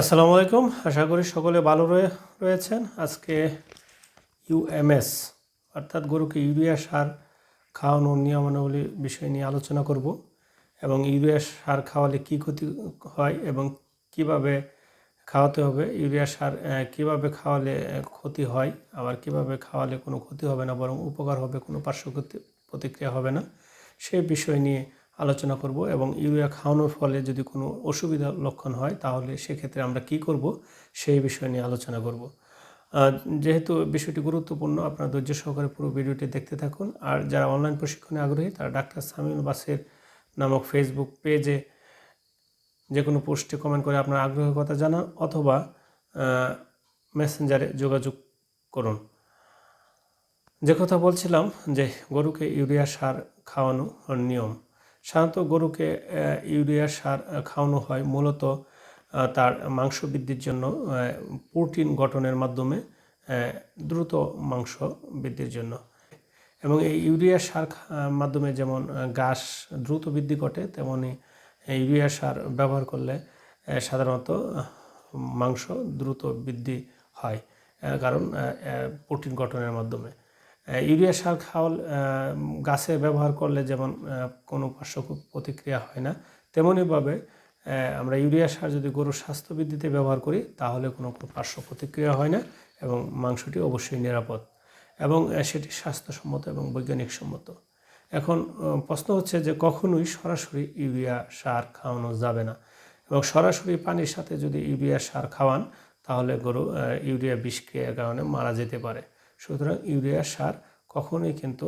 আসসালামু আলাইকুম। আশা করি সকলে ভালো রয়ে, রয়েছেন। আজকে ইউএমএস অর্থাৎ গরুকে ইউরিয়া সার খাওয়ানোর নিয়মাবলী বিষয় নিয়ে আলোচনা করব এবং ইউরিয়া সার খাওয়ালে কী ক্ষতি হয় এবং কীভাবে খাওয়াতে হবে, ইউরিয়া সার কীভাবে খাওয়ালে ক্ষতি হয়, আবার কীভাবে খাওয়ালে কোনো ক্ষতি হবে না, বরং উপকার হবে, কোনো পার্শ্ব প্রতিক্রিয়া হবে না সেই বিষয় নিয়ে আলোচনা করব এবং ইউরিয়া খাওয়ানোর ফলে যদি কোনো অসুবিধা লক্ষণ হয়, তাহলে সেক্ষেত্রে আমরা কি করব সেই বিষয় নিয়ে আলোচনা করব। যেহেতু বিষয়টি গুরুত্বপূর্ণ, আপনারা ধৈর্য সহকারে পুরো ভিডিওটি দেখতে থাকুন। আর যারা অনলাইন প্রশিক্ষণে আগ্রহী, তারা ডাক্তার সামিউল বাসের নামক ফেসবুক পেজে যে কোনো পোস্টে কমেন্ট করে আপনার আগ্রহের কথা জানান অথবা মেসেঞ্জারে যোগাযোগ করুন। যে কথা বলছিলাম যে গরুকে ইউরিয়া সার খাওয়ানো নিয়ম। সাধারণত গরুকে ইউরিয়া সার খাওয়ানো হয়। মূলত তার মাংস বৃদ্ধির জন্য প্রোটিন গঠনের মাধ্যমে দ্রুত মাংস বৃদ্ধির জন্য। এবং এই ইউরিয়া সার মাধ্যমে যেমন ঘাস দ্রুত বৃদ্ধি ঘটে, তেমনি ইউরিয়া সার ব্যবহার করলে সাধারণত, মাংস দ্রুত বৃদ্ধি হয় কারণ প্রোটিন গঠনের মাধ্যমে। ইউরিয়া সার খাওয়াল গাছে ব্যবহার করলে যেমন কোনো পার্শ্ব প্রতিক্রিয়া হয় না তেমনইভাবে আমরা ইউরিয়া সার যদি গরুর স্বাস্থ্য বৃদ্ধিতে ব্যবহার করি, তাহলে কোনো পার্শ্ব প্রতিক্রিয়া হয় না এবং মাংসটি অবশ্যই নিরাপদ এবং সেটি স্বাস্থ্যসম্মত এবং বৈজ্ঞানিক সম্মত এখন প্রশ্ন হচ্ছে যে কখনোই সরাসরি ইউরিয়া সার খাওয়ানো যাবে না এবং সরাসরি পানির সাথে যদি ইউরিয়া সার খাওয়ান, তাহলে গরু ইউরিয়া বিষক্রিয়ার কারণে মারা যেতে পারে। সুতরাং ইউরিয়া সার কখনোই কিন্তু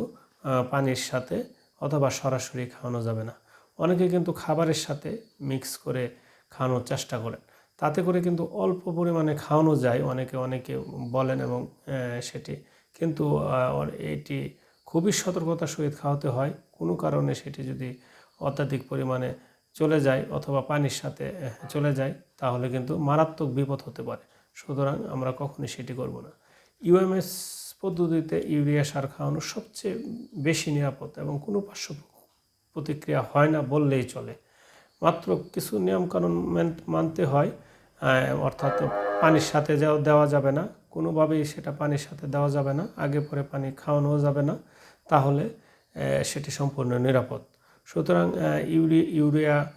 পানির সাথে অথবা সরাসরি খাওয়ানো যাবে না। অনেকে কিন্তু খাবারের সাথে মিক্স করে খাওয়ানোর চেষ্টা করেন। তাতে করে কিন্তু অল্প পরিমাণে খাওয়ানো যায়, অনেকে অনেকে বলেন এবং সেটি কিন্তু এটি খুবই সতর্কতার সহিত খাওয়াতে হয়। কোনো কারণে সেটি যদি অত্যাধিক পরিমাণে চলে যায় অথবা পানির সাথে চলে যায়, তাহলে কিন্তু মারাত্মক বিপদ হতে পারে। সুতরাং আমরা কখনোই সেটি করব না। ইউএমএস পদ্ধতিতে ইউরিয়া সার খাওয়ানো সবচেয়ে বেশি নিরাপদ এবং কোনো পার্শ্ব প্রতিক্রিয়া হয় না বললেই চলে। মাত্র কিছু নিয়মকানুন মেন- মানতে হয় অর্থাৎ পানির সাথে দেওয়া যাবে না, কোনোভাবেই সেটা পানির সাথে দেওয়া যাবে না, আগে পরে পানি খাওয়ানোও যাবে না, তাহলে সেটি সম্পূর্ণ নিরাপদ। সুতরাং ইউরি ইউরিয়া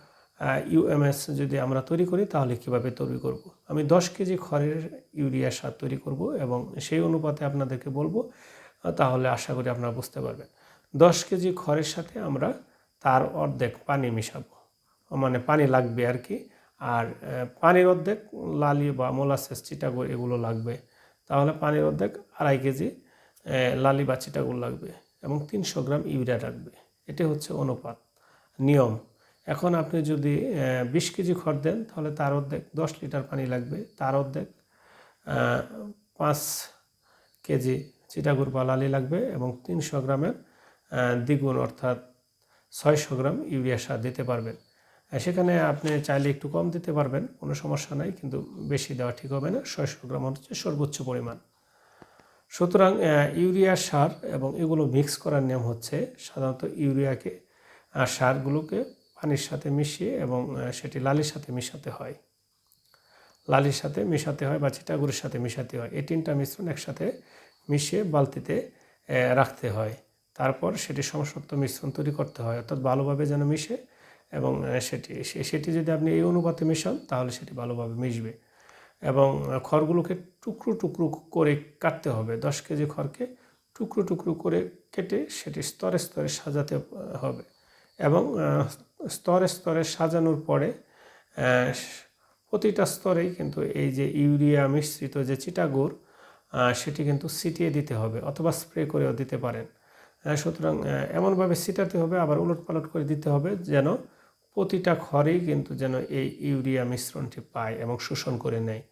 ইউএমএস যদি আমরা তৈরি করি, তাহলে কীভাবে তৈরি করব। আমি দশ কেজি খড়ের ইউরিয়া সার তৈরি করব এবং সেই অনুপাতে আপনাদেরকে বলব তাহলে আশা করি আপনারা বুঝতে পারবেন। দশ কেজি খড়ের সাথে আমরা তার অর্ধেক পানি মিশাবো। মানে পানি লাগবে আর কি। আর পানির অর্ধেক লালি বা মোলাসেস, চিটাগো এগুলো লাগবে। তাহলে পানির অর্ধেক আড়াই কেজি লালি বা চিটাগুল লাগবে এবং তিনশো গ্রাম ইউরিয়া লাগবে। এটি হচ্ছে অনুপাত, নিয়ম। এখন আপনি যদি বিশ কেজি খড় দেন, তাহলে তার অর্ধেক, দশ লিটার পানি লাগবে, তার অর্ধেক পাঁচ কেজি চিটাগুড় বা লালি লাগবে এবং তিনশো গ্রামের দ্বিগুণ অর্থাৎ ছয়শো গ্রাম ইউরিয়া সার দিতে পারবেন। সেখানে আপনি চাইলে একটু কম দিতে পারবেন, কোনো সমস্যা নাই, কিন্তু বেশি দেওয়া ঠিক হবে না, ছয়শো গ্রাম হচ্ছে সর্বোচ্চ পরিমাণ। সুতরাং ইউরিয়া সার এবং এগুলো মিক্স করার নিয়ম হচ্ছে সাধারণত ইউরিয়াকে সারগুলোকে পানির সাথে মিশিয়ে এবং সেটি লালির সাথে মিশাতে হয়। লালির সাথে মিশাতে হয় বা চিটাগুড়ের সাথে মিশাতে হয়। এই তিনটা মিশ্রণ একসাথে মিশিয়ে বালতিতে রাখতে হয়। তারপর সেটি সমসত্ব মিশ্রণ তৈরি করতে হয়। অর্থাৎ ভালোভাবে যেন মিশে এবং সেটি সেটি যদি আপনি এই অনুপাতে মেশান, তাহলে সেটি ভালোভাবে মিশবে। এবং খড়গুলোকে টুকরো টুকরো করে কাটতে হবে। দশ কেজি খড়কে টুকরো টুকরো করে কেটে সেটি স্তরে স্তরে সাজাতে হবে। এবং স্তরে স্তরে সাজানোর পরে প্রতিটা স্তরেই কিন্তু এই যে ইউরিয়া মিশ্রিত যে চিটাগুড় সেটি কিন্তু ছিটিয়ে দিতে হবে অথবা স্প্রে করেও দিতে পারেন। সুতরাং এমনভাবে ছিটাতে হবে, আবার উলট পালট করে দিতে হবে যেন প্রতিটা খড়েই কিন্তু যেন এই ইউরিয়া মিশ্রণটি পায় এবং শোষণ করে নেয়।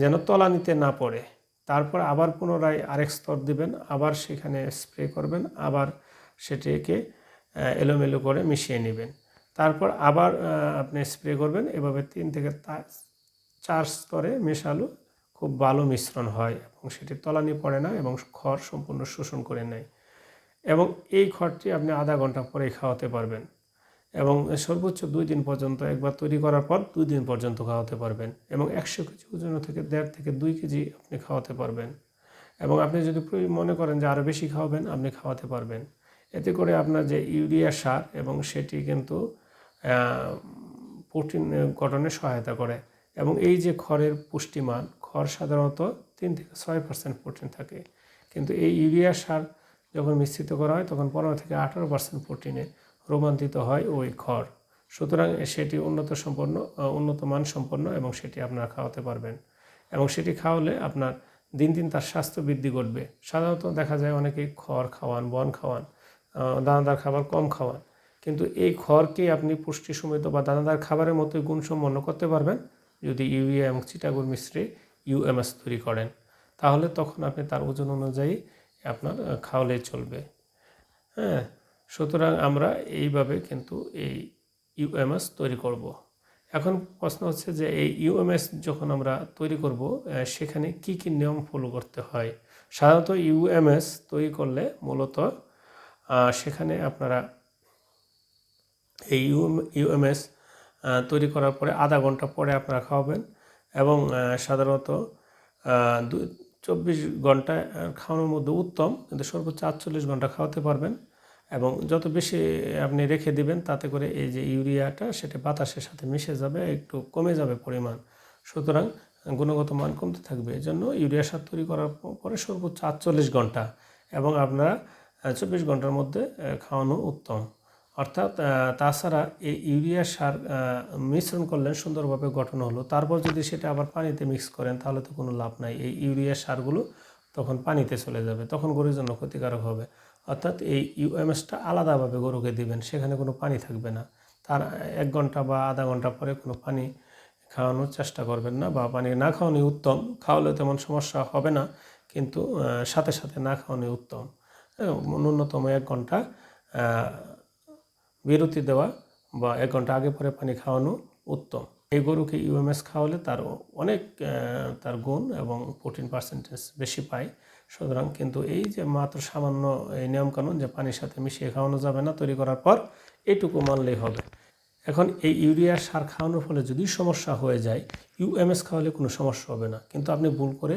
যেন তলানিতে না পড়ে। তারপর আবার পুনরায় আরেক স্তর দিবেন, আবার সেখানে স্প্রে করবেন, আবার সেটিকে এলোমেলো করে মিশিয়ে নেবেন। তারপর আবার আপনি স্প্রে করবেন। এভাবে তিন থেকে চার স্তরে মেশালো। খুব ভালো মিশ্রণ হয় এবং সেটি তলানি পড়ে না এবং খড় সম্পূর্ণ শোষণ করে নেয়। এবং এই খড়টি আপনি আধা ঘণ্টা পরেই খাওয়াতে পারবেন এবং সর্বোচ্চ দুই দিন পর্যন্ত, একবার তৈরি করার পর দুই দিন পর্যন্ত খাওয়াতে পারবেন এবং একশো কেজি ওজন থেকে দেড় থেকে দুই কেজি আপনি খাওয়াতে পারবেন। এবং আপনি যদি মনে করেন যে আরও বেশি খাওয়াবেন, আপনি খাওয়াতে পারবেন। এতে করে আপনার যে ইউরিয়া সার এবং সেটি কিন্তু প্রোটিন গঠনে সহায়তা করে। এবং এই যে খড়ের পুষ্টিমান, খড় সাধারণত তিন থেকে ছয় পার্সেন্ট প্রোটিন থাকে। কিন্তু এই ইউরিয়া সার যখন মিশ্রিত করা হয়, তখন পনেরো থেকে আঠারো পার্সেন্ট প্রোটিনে রূপান্তরিত হয় ওই খড়। সুতরাং সেটি উন্নত সম্পন্ন উন্নত মান সম্পন্ন এবং সেটি আপনারা খাওয়াতে পারবেন। এবং সেটি খাওয়ালে আপনার দিন দিন তার স্বাস্থ্য বৃদ্ধি ঘটবে। সাধারণত দেখা যায় অনেকেই খড় খাওয়ান, বন খাওয়ান। দানাদার খাবার কম খাওয়ান। কিন্তু এই খড়কে আপনি পুষ্টি সমৃদ্ধ বা দানাদার খাবারের মতোই গুণসম্পন্ন করতে পারবেন যদি ইউরিয়া এবং চিটাগুড় মিশ্রে ইউএমএস তৈরি করেন। তাহলে তখন আপনি তার ওজন অনুযায়ী আপনার আহ, খাওয়ালেই চলবে। হ্যাঁ সুতরাং আমরা এইভাবে কিন্তু এই ইউএমএস তৈরি করব। এখন প্রশ্ন হচ্ছে যে এই ইউএমএস যখন আমরা তৈরি করব সেখানে কি কি নিয়ম ফলো করতে হয়? সাধারণত ইউএমএস তৈরি করলে মূলত সেখানে আপনারা এই ইউএমএস তৈরি করার পরে আধা ঘণ্টা পরে আপনারা খাওয়াবেন এবং সাধারণত দু- চব্বিশ ঘণ্টা খাওয়ানোর মধ্যে উত্তম, কিন্তু সর্বোচ্চ আটচল্লিশ ঘণ্টা খাওয়াতে পারবেন এবং যত বেশি আপনি রেখে দিবেন, তাতে করে এই যে ইউরিয়াটা, সেটা বাতাসের সাথে মিশে যাবে, একটু কমে যাবে পরিমাণ। সুতরাং, গুণগত মান কমতে থাকবে। এই জন্য ইউরিয়া সার তৈরি করার পরে সর্বোচ্চ আটচল্লিশ ঘণ্টা এবং আপনারা চব্বিশ ঘণ্টার মধ্যে খাওয়ানো উত্তম। অর্থাৎ তাছাড়া এই ইউরিয়া সার মিশ্রণ করলেন সুন্দরভাবে গঠন হলো। তারপর যদি সেটা আবার পানিতে মিক্স করেন, তাহলে তো কোনো লাভ নাই। এই ইউরিয়া সারগুলো তখন পানিতে চলে যাবে, তখন গরুর জন্য ক্ষতিকারক হবে। অর্থাৎ এই ইউএমএসটা আলাদাভাবে গরুকে দিবেন, সেখানে কোনো পানি থাকবে না। তার এক ঘণ্টা বা আধা ঘণ্টা পরে কোনো পানি খাওয়ানোর চেষ্টা করবেন না, বা পানি না খাওয়ানোই উত্তম। খাওয়ালে তেমন সমস্যা হবে না, কিন্তু সাথে সাথে না খাওয়ানোই উত্তম। ন্যূনতম এক ঘণ্টা বিরতি দেওয়া বা এক ঘণ্টা আগে পরে পানি খাওয়ানো উত্তম। এই গরুকে ইউএমএস খাওয়ালে তার অনেক তার গুণ এবং প্রোটিন পার্সেন্টেজ বেশি পায়। সুতরাং কিন্তু এই যে মাত্র সামান্য এই নিয়মকানুন যে পানির সাথে মিশিয়ে খাওয়ানো যাবে না তৈরি করার পর এটুকু মানলেই হবে। এখন এই ইউরিয়া সার খাওয়ানোর ফলে যদি সমস্যা হয়ে যায়, ইউএমএস খাওয়ালে কোনো সমস্যা হবে না। কিন্তু আপনি ভুল করে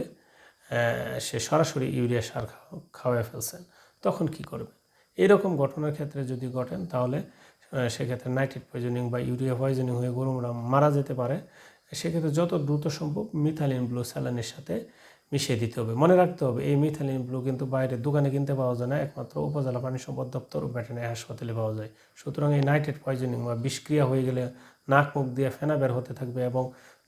সে সরাসরি ইউরিয়া সার খাওয়া খাওয়ায় ফেলছেন। তখন কি করবেন এরকম ঘটনার ক্ষেত্রে যদি ঘটেন, তাহলে সেক্ষেত্রে নাইট্রেট পয়জনিং বা ইউরিয়া পয়জনিং হয়ে গরুরা মারা যেতে পারে। সেক্ষেত্রে যত দ্রুত সম্ভব মিথালিন ব্লু স্যালানের সাথে মিশিয়ে দিতে হবে। মনে রাখতে হবে, এই মিথালিন ব্লু কিন্তু বাইরে দোকানে কিনতে পাওয়া যায় না। একমাত্র উপজেলা পানি সম্পদ দপ্তর ও ভেটেরিনারি হাসপাতালে পাওয়া যায়। সুতরাং এই নাইট্রেট পয়জনিং বা বিষক্রিয়া হয়ে গেলে নাক মুখ দিয়ে ফেনা বের হতে থাকবে এবং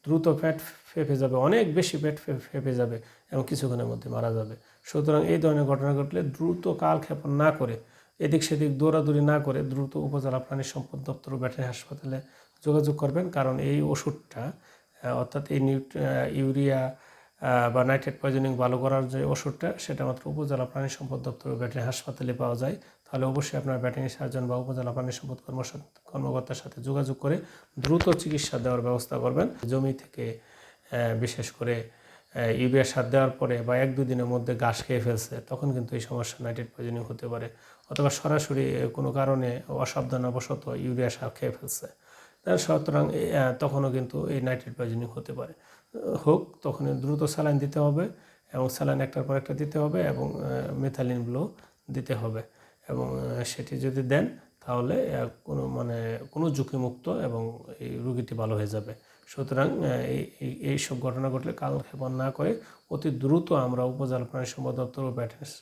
দ্রুত পেট ফেঁপে যাবে, অনেক বেশি পেট ফেঁপে যাবে এবং কিছুক্ষণের মধ্যে মারা যাবে। সুতরাং এই ধরনের ঘটনা ঘটলে দ্রুত কালক্ষেপণ না করে, এদিক সেদিক দৌড়াদৌড়ি না করে দ্রুত উপজেলা প্রাণী সম্পদ দপ্তর ও ভেটেরিনারি হাসপাতালে যোগাযোগ করবেন। কারণ এই ওষুধটা অর্থাৎ এই ইউরিয়া বা নাইট্রেট পয়জনিং ভালো করার যে ওষুধটা, সেটা মাত্র উপজেলা প্রাণী সম্পদ দপ্তর ভেটেরিনারি হাসপাতালে পাওয়া যায়। তাহলে অবশ্যই আপনার ভেটেরিনারি সার্জন বা উপজেলা প্রাণী সম্পদ কর্মকর্তার সাথে যোগাযোগ করে দ্রুত চিকিৎসা দেওয়ার ব্যবস্থা করবেন। জমি থেকে বিশেষ করে ইউরিয়া সার দেওয়ার পরে বা এক দুই দিনের মধ্যে ঘাস খেয়ে ফেলছে, তখন কিন্তু এই সমস্যা নাইট্রেট পয়জনিং হতে পারে অথবা সরাসরি কোনো কারণে অসাবধানবশত ইউরিয়া সার খেয়ে ফেলছে। তার সুতরাং তখনও কিন্তু এই নাইট্রেট পয়জনিং হতে পারে। হোক, তখন দ্রুত স্যালাইন দিতে হবে এবং স্যালাইন একটার পর একটা দিতে হবে এবং মেথালিন ব্লো দিতে হবে। এবং সেটি যদি দেন, তাহলে কোনো মানে কোনো ঝুঁকিমুক্ত এবং এই রুগীটি ভালো হয়ে যাবে। সুতরাং এই সব ঘটনা ঘটলে কালক্ষেপণ না করে অতি দ্রুত আমরা উপজেলা প্রাণী সম্পদ দপ্তর ও ভেটেরিনারি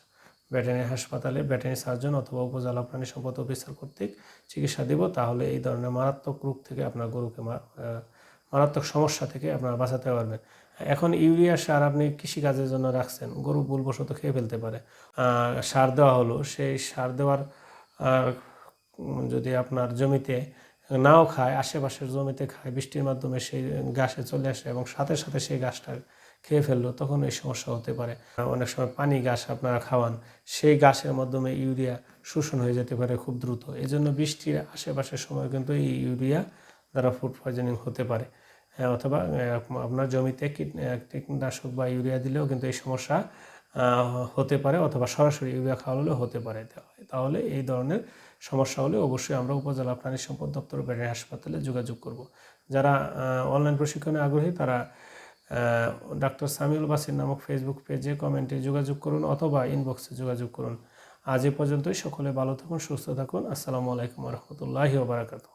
ভেটেরিনারি হাসপাতালে ভেটেরিনারি সার্জন অথবা উপজেলা প্রাণী সম্পদ অফিসার কর্তৃক চিকিৎসা দেব। তাহলে এই ধরনের মারাত্মক রোগ থেকে আপনার গরুকে মারাত্মক সমস্যা থেকে আপনারা বাঁচাতে পারবেন। এখন ইউরিয়া সার আপনি কৃষিকাজের জন্য রাখছেন, গরু ভুলবশত খেয়ে ফেলতে পারে। সার দেওয়া হলো, সেই সার দেওয়ার যদি আপনার জমিতে নাও খায়, আশেপাশের জমিতে খায়, বৃষ্টির মাধ্যমে সেই গাছে চলে আসে এবং সাথে সাথে সেই গাছটা খেয়ে ফেলল, তখন এই সমস্যা হতে পারে। অনেক সময় পানি গাছ আপনারা খাওয়ান, সেই গাছের মাধ্যমে ইউরিয়া শোষণ হয়ে যেতে পারে খুব দ্রুত। এই জন্য বৃষ্টির আশেপাশের সময় কিন্তু এই ইউরিয়া দ্বারা ফুড পয়জনিং হতে পারে। হ্যাঁ, অথবা আপনার জমিতে কীট- কীটনাশক বা ইউরিয়া দিলেও কিন্তু এই সমস্যা হতে পারে অথবা সরাসরি ইউরিয়া খাওয়ালেও হতে পারে। তাহলে এই ধরনের সমস্যা হলে অবশ্যই আমরা উপজেলা প্রাণী সম্পদ দপ্তর ভেটেরিনারি হাসপাতালে যোগাযোগ করব। যারা অনলাইন প্রশিক্ষণে আগ্রহী তারা ডাক্তার সামিউল বাসির নামক ফেসবুক পেজে কমেন্টে যোগাযোগ করুন অথবা ইনবক্সে যোগাযোগ করুন। আজ এ পর্যন্তই। সকলে ভালো থাকুন সুস্থ থাকুন। আসসালামু আলাইকুম রহমতুল্লাহি ওবরাকাতুহ